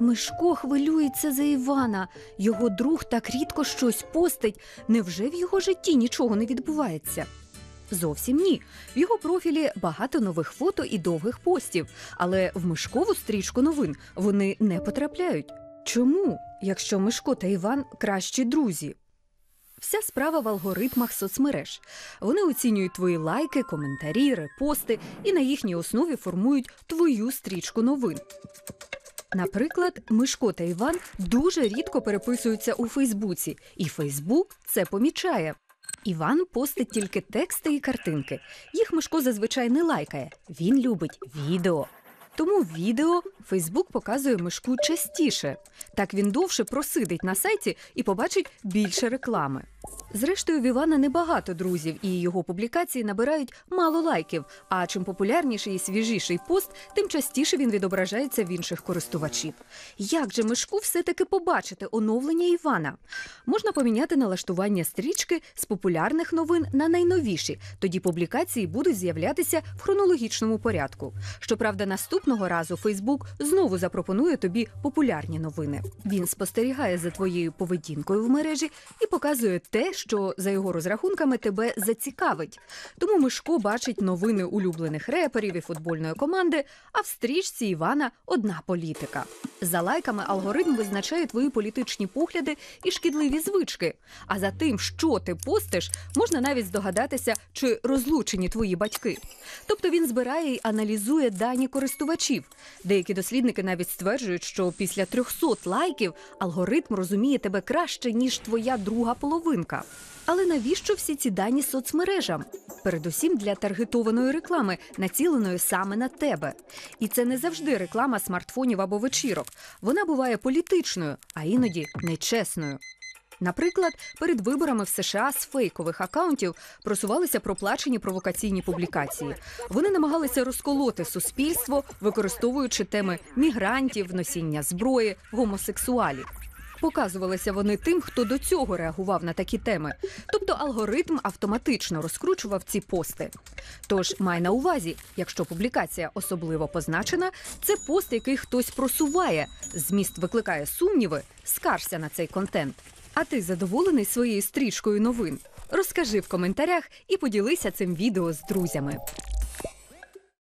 Мишко хвилюється за Івана. Його друг так рідко щось постить. Невже в його житті нічого не відбувається? Зовсім ні. В його профілі багато нових фото і довгих постів, але в мишкову стрічку новин вони не потрапляють. Чому, якщо Мишко та Іван кращі друзі? Вся справа в алгоритмах соцмереж. Вони оцінюють твої лайки, коментарі, репости і на їхній основі формують твою стрічку новин. Наприклад, Мишко та Іван дуже рідко переписуються у Фейсбуці, і Фейсбук це помічає. Іван постить тільки тексти і картинки. Їх Мишко зазвичай не лайкає. Він любить відео. Тому відео Фейсбук показує Мишку частіше. Так він довше просидить на сайті і побачить більше реклами. Зрештою, в Івана небагато друзів, і його публікації набирають мало лайків. А чим популярніший і свіжіший пост, тим частіше він відображається в інших користувачів. Як же Мишку все-таки побачити оновлення Івана? Можна поміняти налаштування стрічки з популярних новин на найновіші. Тоді публікації будуть з'являтися в хронологічному порядку. Щоправда, наступного разу Фейсбук знову запропонує тобі популярні новини. Він спостерігає за твоєю поведінкою в мережі і показує те, що за його розрахунками тебе зацікавить. Тому Мишко бачить новини улюблених реперів і футбольної команди, а в стрічці Івана одна політика. За лайками алгоритм визначає твої політичні погляди і шкідливі звички. А за тим, що ти постиш, можна навіть здогадатися, чи розлучені твої батьки. Тобто він збирає і аналізує дані користувачів. Деякі дослідники навіть стверджують, що після 300 лайків алгоритм розуміє тебе краще, ніж твоя друга половинка. Але навіщо всі ці дані соцмережам? Передусім для таргетованої реклами, націленої саме на тебе. І це не завжди реклама смартфонів або вечірок. Вона буває політичною, а іноді нечесною. Наприклад, перед виборами в США з фейкових акаунтів просувалися проплачені провокаційні публікації. Вони намагалися розколоти суспільство, використовуючи теми мігрантів, носіння зброї, гомосексуалів. Показувалися вони тим, хто до цього реагував на такі теми. Тобто алгоритм автоматично розкручував ці пости. Тож май на увазі, якщо публікація особливо позначена, це пост, який хтось просуває. Зміст викликає сумніви, скаржся на цей контент. А ти задоволений своєю стрічкою новин? Розкажи в коментарях і поділися цим відео з друзями.